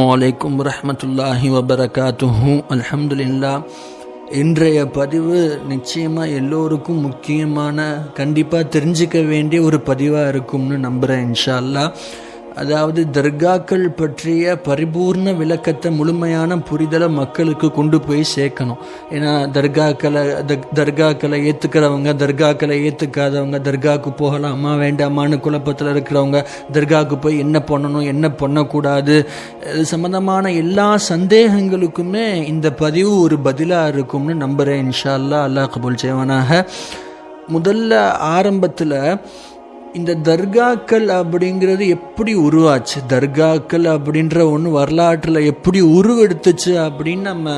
அஸ்ஸலாமு அலைக்கும் வரஹ்மத்துல்லாஹி வபரகாத்துஹு அல்ஹம்துலில்லா இன்றைய பதிவு நிச்சயமாக எல்லோருக்கும் முக்கியமான கண்டிப்பாக தெரிஞ்சிக்க வேண்டிய ஒரு பதிவாக இருக்கும்னு நம்புகிறேன் இன்ஷா அல்லாஹ். அதாவது தர்காக்கள் பற்றிய பரிபூர்ண விளக்கத்தை முழுமையான புரிதலை மக்களுக்கு கொண்டு போய் சேர்க்கணும். ஏன்னா தர்காக்களை தர்காக்களை ஏற்றுக்கிறவங்க தர்காக்களை ஏற்றுக்காதவங்க தர்காவுக்கு போகலாமா வேண்டாமான்னு குழப்பத்தில் இருக்கிறவங்க தர்காவுக்கு போய் என்ன பண்ணணும் என்ன பண்ணக்கூடாது இது சம்மந்தமான எல்லா சந்தேகங்களுக்குமே இந்த பதிவு ஒரு பதிலாக இருக்கும்னு நம்புகிறேன் இன்ஷா அல்லா அல்லாஹ் கபுல் செய்வானாக. முதல்ல ஆரம்பத்தில் இந்த தர்காக்கள் அப்படிங்கிறது எப்படி உருவாச்சு? தர்காக்கள் அப்படின்ற ஒன்று வரலாற்றில் எப்படி உருவெடுத்துச்சு அப்படின்னு நம்ம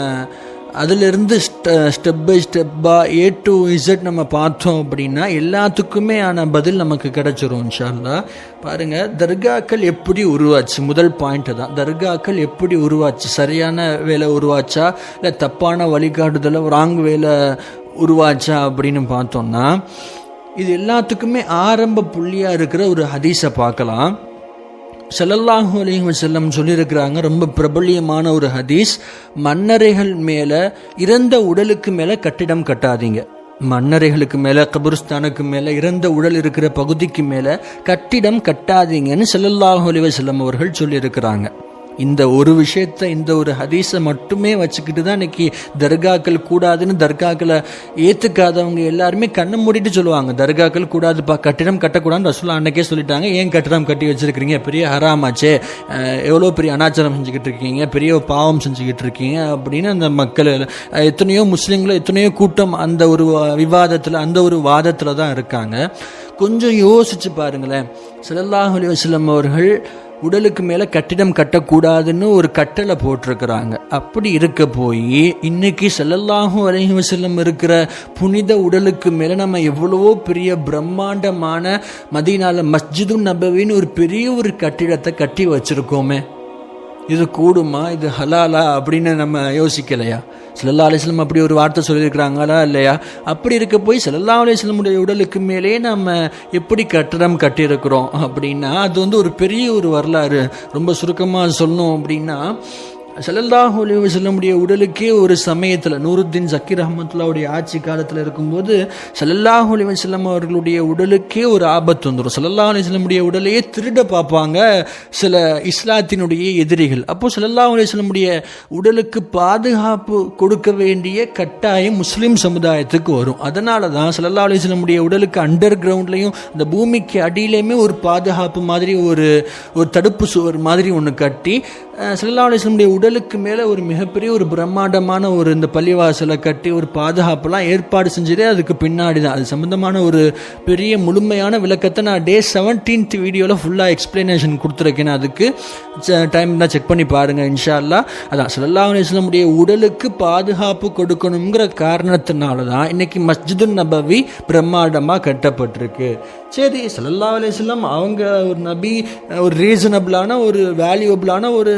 அதிலிருந்து ஸ்டெப் பை ஸ்டெப்பாக ஏ டு இசட் நம்ம பார்த்தோம் அப்படின்னா எல்லாத்துக்குமே ஆன பதில் நமக்கு கிடைச்சிரும் இன்ஷால்லா பாருங்கள் தர்காக்கள் எப்படி உருவாச்சு? முதல் பாயிண்ட்டு தான். தர்காக்கள் எப்படி உருவாச்சு? சரியான வேலை உருவாச்சா? இல்லை தப்பான வழிகாட்டுதலை ராங் வேலை உருவாச்சா அப்படின்னு பார்த்தோம்னா இது எல்லாத்துக்குமே ஆரம்ப புள்ளியாக இருக்கிற ஒரு ஹதீஸை பார்க்கலாம். செல்லல்லாஹு அலைஹி செல்லம் சொல்லியிருக்கிறாங்க ரொம்ப பிரபல்யமான ஒரு ஹதீஸ் மன்னரைகள் மேலே இறந்த உடலுக்கு மேலே கட்டிடம் கட்டாதீங்க. மன்னரைகளுக்கு மேலே கபுருஸ்தானுக்கு மேலே இறந்த உடல் இருக்கிற பகுதிக்கு மேலே கட்டிடம் கட்டாதீங்கன்னு செல்லல்லாஹு அலிவசல்லம் அவர்கள் சொல்லியிருக்கிறாங்க. இந்த ஒரு விஷயத்தை இந்த ஒரு ஹதீஸை மட்டுமே வச்சுக்கிட்டு தான் இன்னைக்கு தர்காக்கள் கூடாதுன்னு தர்காக்களை ஏற்றுக்காதவங்க எல்லாருமே கண்ணை மூடிட்டு சொல்லுவாங்க. தர்காக்கள் கூடாதுப்பா கட்டிடம் கட்டக்கூடாதுன்னு ரசூலா அன்னைக்கே சொல்லிட்டாங்க. ஏன் கட்டிடம் கட்டி வச்சிருக்கிறீங்க? பெரிய ஹராமாச்சே எவ்வளோ பெரிய அனாச்சாரம் செஞ்சுக்கிட்டு இருக்கீங்க? பெரிய பாவம் செஞ்சுக்கிட்டு இருக்கீங்க? அப்படின்னு அந்த மக்கள் எத்தனையோ முஸ்லீம்களை எத்தனையோ கூட்டம் அந்த ஒரு விவாதத்தில் அந்த ஒரு வாதத்தில் தான் இருக்காங்க. கொஞ்சம் யோசிச்சு பாருங்களேன். ஸல்லல்லாஹு அலைஹி அவர்கள் உடலுக்கு மேலே கட்டிடம் கட்டக்கூடாதுன்னு ஒரு கட்டளை போட்டிருக்கிறாங்க. அப்படி இருக்க போய் இன்னைக்கு செல்லல்லாகும் அலைஹி செல்லம் இருக்கிற புனித உடலுக்கு மேலே நம்ம எவ்வளவோ பெரிய பிரம்மாண்டமான மதியனால மஸ்ஜிது நபவின்னு ஒரு பெரிய ஒரு கட்டிடத்தை கட்டி வச்சிருக்கோமே. இது கூடுமா? இது ஹலாலா? அப்படின்னு நம்ம யோசிக்கலையா? ஸல்லல்லாஹு அலிஸ்லம் அப்படி ஒரு வார்த்தை சொல்லியிருக்கிறாங்களா இல்லையா? அப்படி இருக்க போய் ஸல்லல்லாஹு அலிஸ்லமுடைய உடலுக்கு மேலே நம்ம எப்படி கட்டடம் கட்டியிருக்கிறோம் அப்படின்னா அது வந்து ஒரு பெரிய ஒரு வரலாறு. ரொம்ப சுருக்கமாக சொல்லணும் அப்படின்னா ஸல்லல்லாஹு அலைஹி உடலுக்கே ஒரு சமயத்தில் நூருத்தீன் ஜக்கீர் ரஹமத்துல்லாவுடைய ஆட்சி காலத்தில் இருக்கும்போது சல்லல்லாஹ் அலைஹி வஸல்லம் அவர்களுடைய உடலுக்கே ஒரு ஆபத்து வந்துடும் சல்லல்லாஹ் அலைஹி உடலையே திருட பார்ப்பாங்க சில இஸ்லாத்தினுடைய எதிரிகள். அப்போது சல்லல்லாஹ் அலைஹி உடலுக்கு பாதுகாப்பு கொடுக்க வேண்டிய கட்டாயம் முஸ்லீம் சமுதாயத்துக்கு வரும். அதனால தான் சல்லல்லா அலைஹி உடலுக்கு அண்டர் கிரவுண்ட்லையும் அந்த பூமிக்கு அடியிலையுமே ஒரு பாதுகாப்பு மாதிரி ஒரு ஒரு தடுப்பு சுவர் மாதிரி ஒன்று கட்டி சல்லல்லா ஸல்லல்லாஹு அலைஹி உடலுக்கு மேலே ஒரு மிகப்பெரிய ஒரு பிரம்மாண்டமான ஒரு இந்த பள்ளிவாசலை கட்டி ஒரு பாதுகாப்புலாம் ஏற்பாடு செஞ்சதே அதுக்கு பின்னாடி தான் அது சம்மந்தமான ஒரு பெரிய முழுமையான விளக்கத்தை நான் டே செவன்டீன்த் வீடியோவில் ஃபுல்லாக எக்ஸ்பிளனேஷன் கொடுத்துருக்கேன். அதுக்கு டைம் தான் செக் பண்ணி பாருங்கள் இன்ஷா அதான் ஸல்லல்லாஹு அலைஹி உடலுக்கு பாதுகாப்பு கொடுக்கணுங்கிற காரணத்தினால தான் இன்னைக்கு மஸ்ஜிது நபவி பிரம்மாண்டமாக கட்டப்பட்டிருக்கு. சரி சல்லா அலிஸ்லாம் அவங்க ஒரு நபி ஒரு ரீசனபிளான ஒரு வேல்யூபிளான ஒரு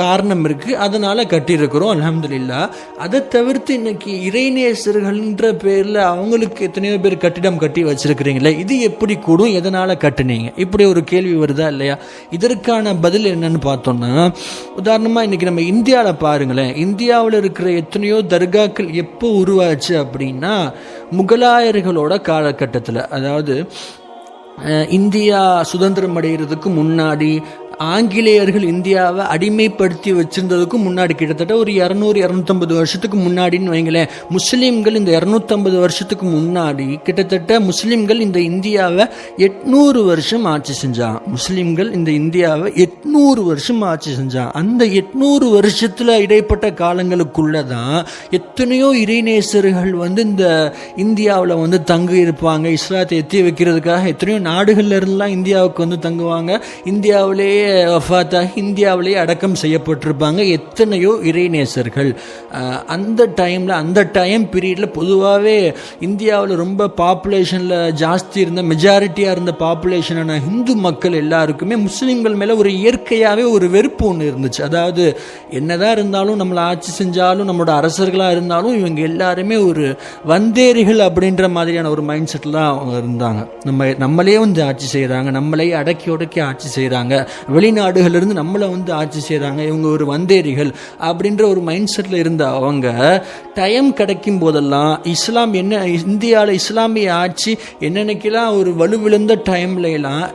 காரணம் இருக்குது அதனால் கட்டியிருக்கிறோம் அல்ஹம்துலில்லா. அதை தவிர்த்து இன்னைக்கு இறைநேசர்கள்ன்ற பேரில் அவங்களுக்கு எத்தனையோ பேர் கட்டிடம் கட்டி வச்சிருக்கிறீங்களே இது எப்படி கூடும் எதனால் கட்டுனீங்க? இப்படி ஒரு கேள்வி வருதா இல்லையா? இதற்கான பதில் என்னன்னு பார்த்தோம்னா உதாரணமாக இன்றைக்கி நம்ம இந்தியாவில் பாருங்களேன் இந்தியாவில் இருக்கிற எத்தனையோ தர்காக்கள் எப்போ உருவாச்சு அப்படின்னா முகலாயர்களோட காலகட்டத்தில். அதாவது இந்தியா சுதந்திரம் அடைகிறதுக்கு முன்னாடி ஆங்கிலேயர்கள் இந்தியாவை அடிமைப்படுத்தி வச்சிருந்ததுக்கும் முன்னாடி கிட்டத்தட்ட ஒரு இரநூறு இரநூத்தம்பது வருஷத்துக்கு முன்னாடின்னு வைங்களேன். முஸ்லீம்கள் இந்த இரநூத்தம்பது வருஷத்துக்கு முன்னாடி கிட்டத்தட்ட முஸ்லீம்கள் இந்த இந்தியாவை எட்நூறு வருஷம் ஆட்சி செஞ்சான் முஸ்லீம்கள் இந்த இந்தியாவை எட்நூறு வருஷம் ஆட்சி செஞ்சான் அந்த எட்நூறு வருஷத்தில் இடைப்பட்ட காலங்களுக்குள்ள தான் எத்தனையோ இறைநேசர்கள் வந்து இந்த இந்தியாவில் வந்து தங்கி இருப்பாங்க. இஸ்லாத்தை எத்தி வைக்கிறதுக்காக எத்தனையோ நாடுகள்ல இந்தியாவுக்கு வந்து தங்குவாங்க. இந்தியாவிலேயே வஃபாத்தா இந்தியாவிலேயே அடக்கம் செய்யப்பட்டிருப்பாங்க. எத்தனையோ இறைநேசர்கள் அந்த டைமில் அந்த டைம் பீரியடில் பொதுவாகவே இந்தியாவில் ரொம்ப பாப்புலேஷனில் ஜாஸ்தி இருந்த மெஜாரிட்டியாக இருந்த பாப்புலேஷனான ஹிந்து மக்கள் எல்லாருக்குமே முஸ்லீம்கள் மேலே ஒரு இயற்கையாகவே ஒரு வெறுப்பு ஒன்று இருந்துச்சு. அதாவது என்னதான் இருந்தாலும் நம்மளை ஆட்சி செஞ்சாலும் நம்மளோட அரசர்களாக இருந்தாலும் இவங்க எல்லாருமே ஒரு வந்தேரிகள் அப்படின்ற மாதிரியான ஒரு மைண்ட் செட்டில் தான் அவங்க இருந்தாங்க. நம்ம நம்மளே வந்து ஆட்சி செய்கிறாங்க நம்மளே அடக்கி ஒடுக்கி ஆட்சி செய்கிறாங்க வெளிநாடுகளிலிருந்து நம்மளை வந்து ஆட்சி செய்கிறாங்க இவங்க ஒரு வந்தேரிகள் அப்படின்ற ஒரு மைண்ட் செட்டில் இருந்த அவங்க டைம் கிடைக்கும் போதெல்லாம் இஸ்லாம் என்ன இந்தியாவில் இஸ்லாமிய ஆட்சி என்னென்னைக்கெல்லாம் ஒரு வலுவிழந்த டைம்ல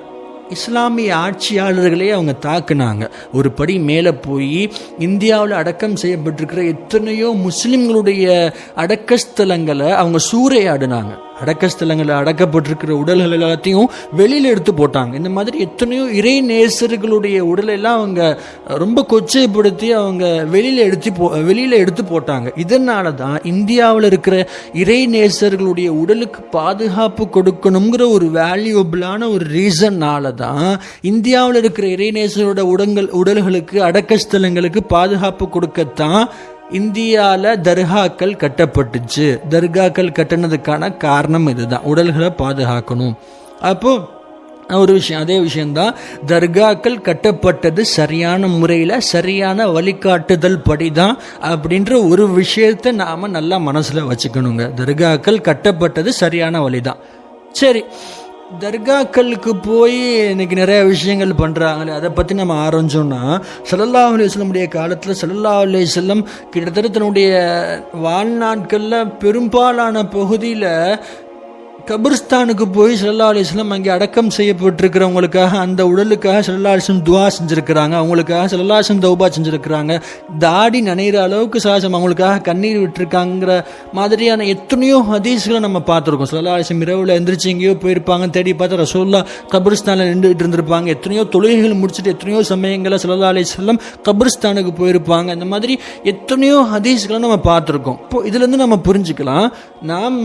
இஸ்லாமிய ஆட்சியாளர்களே அவங்க தாக்குனாங்க. ஒரு படி மேலே போய் இந்தியாவில் அடக்கம் செய்யப்பட்டிருக்கிற எத்தனையோ முஸ்லிம்களுடைய அடக்கஸ்தலங்களை அவங்க சூறையாடினாங்க. அடக்கஸ்தலங்களில் அடக்கப்பட்டிருக்கிற உடல்கள் எல்லாத்தையும் வெளியில் எடுத்து போட்டாங்க. இந்த மாதிரி எத்தனையோ இறை நேசர்களுடைய உடலெல்லாம் அவங்க ரொம்ப கொச்சைப்படுத்தி அவங்க வெளியில் எடுத்து போ வெளியில் எடுத்து போட்டாங்க. இதனால தான் இந்தியாவில் இருக்கிற இறை நேசர்களுடைய உடலுக்கு பாதுகாப்பு கொடுக்கணுங்கிற ஒரு வேல்யூபிளான ஒரு ரீசன்னால தான் இந்தியாவில் இருக்கிற இறைநேசரோட உடங்கள் உடல்களுக்கு அடக்கஸ்தலங்களுக்கு பாதுகாப்பு கொடுக்கத்தான் இந்தியாவில் தர்காக்கள் கட்டப்பட்டுச்சு. தர்காக்கள் கட்டினதுக்கான காரணம் இதுதான். உடல்களை பாதுகாக்கணும். அப்போ ஒரு விஷயம் அதே விஷயம்தான். தர்காக்கள் கட்டப்பட்டது சரியான முறையில் சரியான வழிகாட்டுதல் படி தான் அப்படின்ற ஒரு விஷயத்தை நாம் நல்லா மனசில் வச்சுக்கணுங்க. தர்காக்கள் கட்டப்பட்டது சரியான வழி தான் சரி தர்காக்களுக்கு போய் இன்னைக்கு நிறைய விஷயங்கள் பண்ணுறாங்களே அதை பற்றி நம்ம ஆரம்பிச்சோம்னா சல்லல்லா அலுவலமுடைய காலத்தில் சல்லல்லா அலுவலம் கிட்டத்தட்ட தன்னுடைய வாழ்நாட்களில் பெரும்பாலான பகுதியில் கபிர்ஸ்தானுக்கு போய் சல்லா அலிஸ்லாம் அங்கே அடக்கம் செய்யப்பட்டிருக்கிறவங்களுக்காக அந்த உடலுக்காக சல்லா அலிஸ்லம் துவா செஞ்சுருக்கிறாங்க. அவங்களுக்காக சல்லா அலிஸ்லம் தௌபா செஞ்சுருக்கிறாங்க. தாடி நனைகிற அளவுக்கு சாசம் அவங்களுக்காக கண்ணீர் விட்டுருக்காங்கிற மாதிரியான எத்தனையோ ஹதீஸ்களை நம்ம பார்த்துருக்கோம். சல்லா அலிஸ்லம் இரவில் எந்திரிச்சு எங்கேயோ போயிருப்பாங்க தேடி பார்த்தா ரசோல்லா கபிர்ஸ்தானில் நின்றுட்டு இருந்திருப்பாங்க. எத்தனையோ தொழுகைகள் முடிச்சுட்டு எத்தனையோ சமயங்களில் சல்லா அலிஸ்லம் கபிர்ஸ்தானுக்கு போயிருப்பாங்க. இந்த மாதிரி எத்தனையோ ஹதீஸ்களை நம்ம பார்த்துருக்கோம். இப்போ இதுலேருந்து நம்ம புரிஞ்சுக்கலாம். நாம்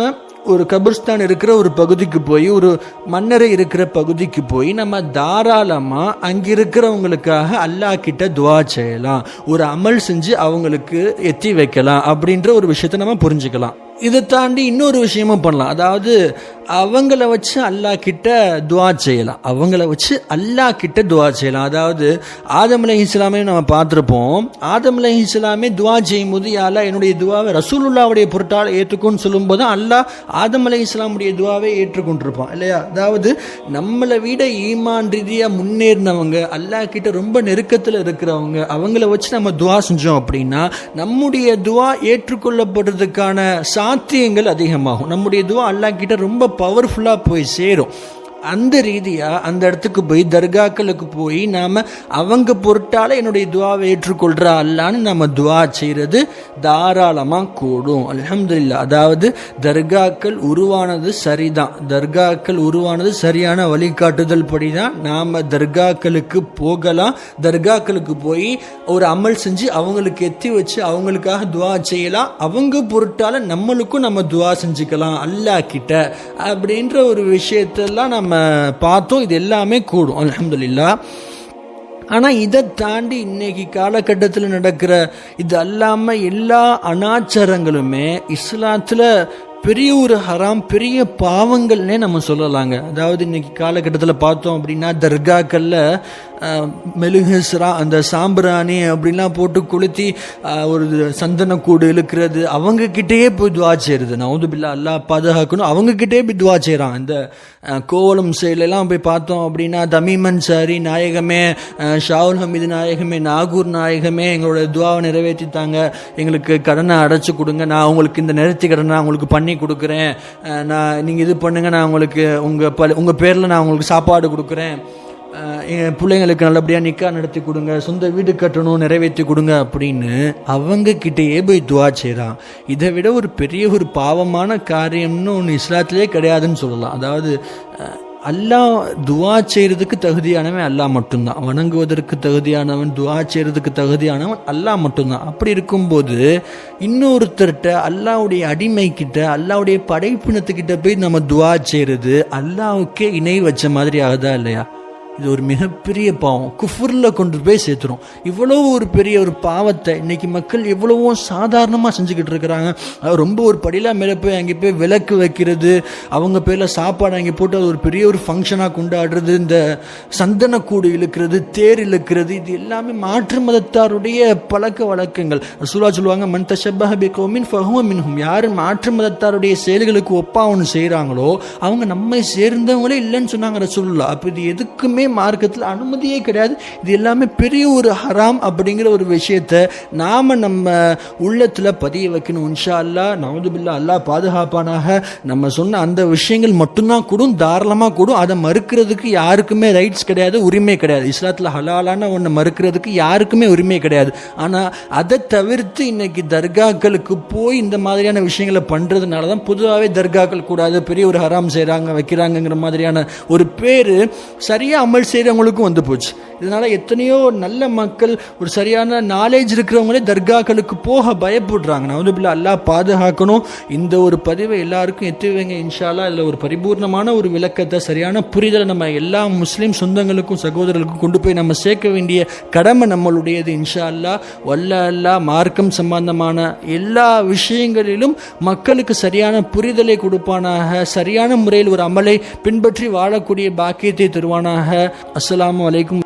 ஒரு கபிர்ஸ்தான் இருக்கிற ஒரு பகுதிக்கு போய் ஒரு மன்னரை இருக்கிற பகுதிக்கு போய் நம்ம தாராளமாக அங்கே இருக்கிறவங்களுக்காக அல்லாஹ் கிட்ட துவா செய்யலாம். ஒரு அமல் செஞ்சு அவங்களுக்கு எத்தி வைக்கலாம் அப்படின்ற ஒரு விஷயத்தை நம்ம புரிஞ்சுக்கலாம். இதை தாண்டி இன்னொரு விஷயமும் பண்ணலாம். அதாவது அவங்கள வச்சு அல்லாஹ் கிட்ட துவா செய்யலாம். அவங்கள வச்சு அல்லாஹ் கிட்ட துவா செய்யலாம். அதாவது ஆதம் அலை இஸ்லாமே நம்ம பார்த்துருப்போம். ஆதம் அலை இஸ்லாமே துவா செய்யும் போது யாரா என்னுடைய துவாவை ரசூலுல்லாவுடைய பொருட்டால் ஏற்றுக்கொண்டு சொல்லும்போது அல்லாஹ் ஆதம் அலை இஸ்லாமுடைய துவாவை ஏற்றுக்கொண்டிருப்பான். இல்லையா? அதாவது நம்மளை விட ஈமான் ரீதியாக முன்னேறினவங்க அல்லாஹ் கிட்ட ரொம்ப நெருக்கத்தில் இருக்கிறவங்க அவங்கள வச்சு நம்ம துவா செஞ்சோம் அப்படின்னா நம்முடைய துவா ஏற்றுக்கொள்ளப்படுறதுக்கான சாத்தியங்கள் அதிகமாகும். நம்முடைய துவா அல்லாஹ் கிட்ட ரொம்ப பவர்ஃபுல்லாக போய் சேரும். அந்த ரீதியாக அந்த இடத்துக்கு போய் தர்காக்களுக்கு போய் நாம் அவங்க பொருட்டால் என்னுடைய துவாவை ஏற்றுக்கொள்கிறா அல்லான்னு நம்ம துவா செய்கிறது தாராளமாக கூடும். அலமதுல்லா அதாவது தர்காக்கள் உருவானது சரிதான். தர்காக்கள் உருவானது சரியான வழிகாட்டுதல் படி தான் நாம் தர்காக்களுக்கு போகலாம். தர்காக்களுக்கு போய் ஒரு அமல் செஞ்சு அவங்களுக்கு எத்தி வச்சு அவங்களுக்காக துவா செய்யலாம். அவங்க பொருட்டால் நம்மளுக்கும் நம்ம துவா செஞ்சுக்கலாம். அல்லா கிட்ட. அப்படின்ற ஒரு விஷயத்தெல்லாம் நம்ம பார்த்தோம் இது எல்லாமே கூடும். அலமதுல்லா ஆனால் இதை தாண்டி இன்னைக்கு காலகட்டத்தில் நடக்கிற இது அல்லாமல் எல்லா அனாச்சாரங்களுமே இஸ்லாத்தில் பெரிய ஒரு ஹராம் பெரிய பாவங்கள்னே நம்ம சொல்லலாங்க. அதாவது இன்னைக்கு காலகட்டத்தில் பார்த்தோம் அப்படின்னா தர்காக்களில் மெழுகு சிரா அந்த சாம்பிராணி அப்படின்லாம் போட்டு கொளுத்தி ஒரு சந்தனக்கூடு இழுக்கிறது அவங்கக்கிட்டேயே போய் துவா செய்கிறது நவுது பில்லா அல்லா பாதுகாக்கணும். அவங்கக்கிட்டே போய் துவா செய்கிறான் இந்த கோவலம் செயலெல்லாம் போய் பார்த்தோம் அப்படின்னா தமிமன் சாரி நாயகமே ஷாவுல் ஹமீது நாயகமே நாகூர் நாயகமே எங்களோட துவாவை நிறைவேற்றித்தாங்க எங்களுக்கு கடனை அடைச்சி கொடுங்க. நான் உங்களுக்கு இந்த நிறுத்தி கடனை உங்களுக்கு பண்ணி கொடுக்குறேன். நான் நீங்கள் இது பண்ணுங்கள் நான் உங்களுக்கு உங்கள் ப உங்கள் பேரில் நான் உங்களுக்கு சாப்பாடு கொடுக்குறேன். என் பிள்ளைங்களுக்கு நல்லபடியாக நிக்கா நடத்தி கொடுங்க சொந்த வீடு கட்டணும் நிறைவேற்றி கொடுங்க அப்படின்னு அவங்க கிட்டேயே போய் துவா செய்கிறான் இதை விட ஒரு பெரிய ஒரு பாவமான காரியம்னு ஒன்று இஸ்லாத்திலே கிடையாதுன்னு சொல்லலாம். அதாவது அல்லாஹ் துவா செய்கிறதுக்கு தகுதியானவன் அல்லாஹ் மட்டும்தான். வணங்குவதற்கு தகுதியானவன் துவா செய்கிறதுக்கு தகுதியானவன் அல்லாஹ் மட்டும்தான். அப்படி இருக்கும்போது இன்னொருத்தர்கிட்ட அல்லாவுடைய அடிமைக்கிட்ட அல்லாவுடைய படைப்பினத்துக்கிட்ட போய் நம்ம துவா செய்கிறது அல்லாவுக்கே இணை வச்ச மாதிரி ஆகுதா இல்லையா? இது ஒரு மிகப்பெரிய பாவம். குஃபுரில் கொண்டு போய் சேர்த்துரும். இவ்வளோ ஒரு பெரிய ஒரு பாவத்தை இன்னைக்கு மக்கள் எவ்வளவோ சாதாரணமாக செஞ்சுக்கிட்டு இருக்கிறாங்க. ரொம்ப ஒரு படிலாம் மேலே போய் அங்கே போய் விளக்கு வைக்கிறது அவங்க பேரில் சாப்பாடு அங்கே போட்டு அது ஒரு பெரிய ஒரு ஃபங்க்ஷனாக கொண்டாடுறது இந்த சந்தனக்கூடு இழுக்கிறது தேர் இழுக்கிறது இது எல்லாமே மாற்று மதத்தாருடைய பழக்க வழக்கங்கள். சுலா சொல்லுவாங்க மன் தஷப்பஹபி கோமின் ஃபஹுவ மின்ஹும். யார் மாற்று மதத்தாருடைய செயல்களுக்கு ஒப்பா ஒன்று செய்கிறாங்களோ அவங்க நம்மை சேர்ந்தவங்களே இல்லைன்னு சொன்னாங்க ரசூல்லா அப்போ இது எதுக்குமே மார்க்கத்தில் அனுமதியே கிடையாது. இது எல்லாமே பெரிய ஒரு ஹராம் அப்படிங்கிற ஒரு விஷயத்தை நாம் நம்ம உள்ளத்தில் பதிய வைக்கணும். இன்ஷா அல்லா நவதுபில்லா அல்லாஹ் பாதுகாப்பானாக நம்ம சொன்ன அந்த விஷயங்கள் மட்டும்தான் கூடும் தாராளமாக கூடும். அதை மறுக்கிறதுக்கு யாருக்குமே ரைட்ஸ் கிடையாது உரிமை கிடையாது. இஸ்லாத்தில் ஹலாலான ஒன்று மறுக்கிறதுக்கு யாருக்குமே உரிமை கிடையாது. ஆனால் அதை தவிர்த்து இன்னைக்கு தர்காக்களுக்கு போய் இந்த மாதிரியான விஷயங்களை பண்ணுறதுனால தான் பொதுவாகவே தர்காக்கள் கூடாது பெரிய ஒரு ஹராம் செய்கிறாங்க வைக்கிறாங்கங்கிற மாதிரியான ஒரு பேர் சரியாக அமல் செய்கிறவங்களுக்கும் வந்து போச்சு. இதனால் எத்தனையோ நல்ல மக்கள் ஒரு சரியான நாலேஜ் இருக்கிறவங்களே தர்காக்களுக்கு போக பயப்படுறாங்க. நான் வந்து அல்லாஹ் பாதுகாக்கணும். இந்த ஒரு பதிவை எல்லாருக்கும் எத்தி வைங்க இன்ஷால்லா. இதில் ஒரு பரிபூர்ணமான ஒரு விளக்கத்தை சரியான புரிதலை நம்ம எல்லா முஸ்லீம் சொந்தங்களுக்கும் சகோதரர்களுக்கும் கொண்டு போய் நம்ம சேர்க்க வேண்டிய கடமை நம்மளுடையது இன்ஷா அல்லாஹ் வல்ல அல்லாஹ் மார்க்கம் சம்பந்தமான எல்லா விஷயங்களிலும் மக்களுக்கு சரியான புரிதலை கொடுப்பானாக சரியான முறையில் ஒரு அமலை பின்பற்றி வாழக்கூடிய பாக்கியத்தை தருவானாக. அஸ்ஸலாமு அலைக்கும்.